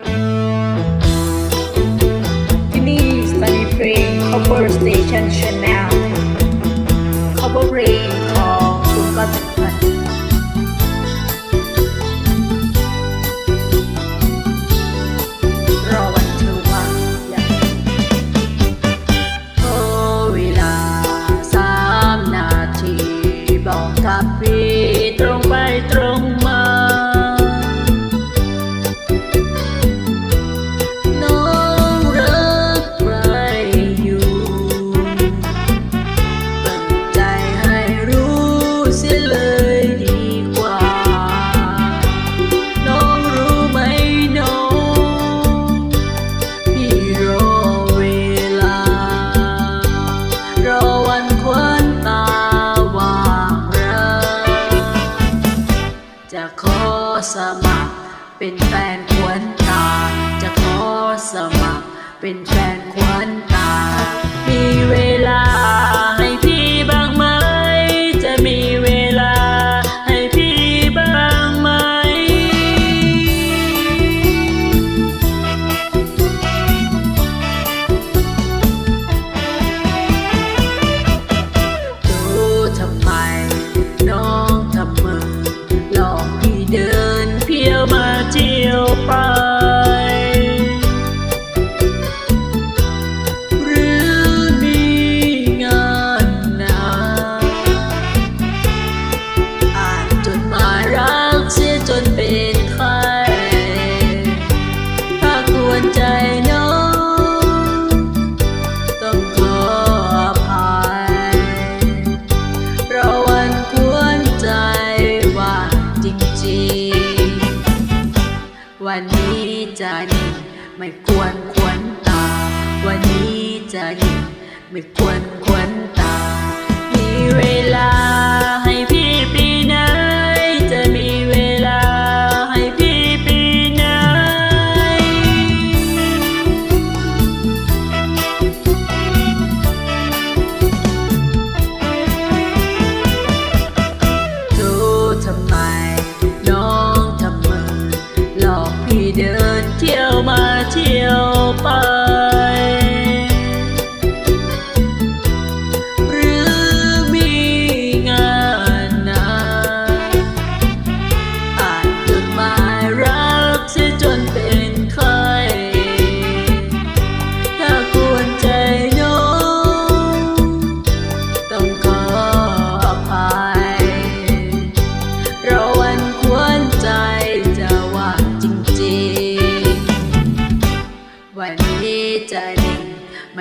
You need to study. เป็นแฟนควรตา จะขอสมัคร เป็นแฟนควรตา มีเวลา วันนี้จะนิ่งไม่ควรควรตา วันนี้จะนิ่งไม่ควรควร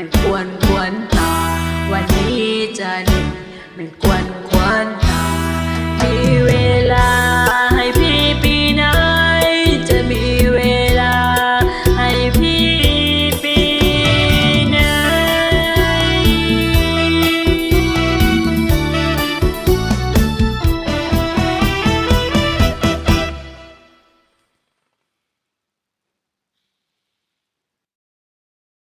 ันควรควรตา วันนี้จะดีไม่ควรคว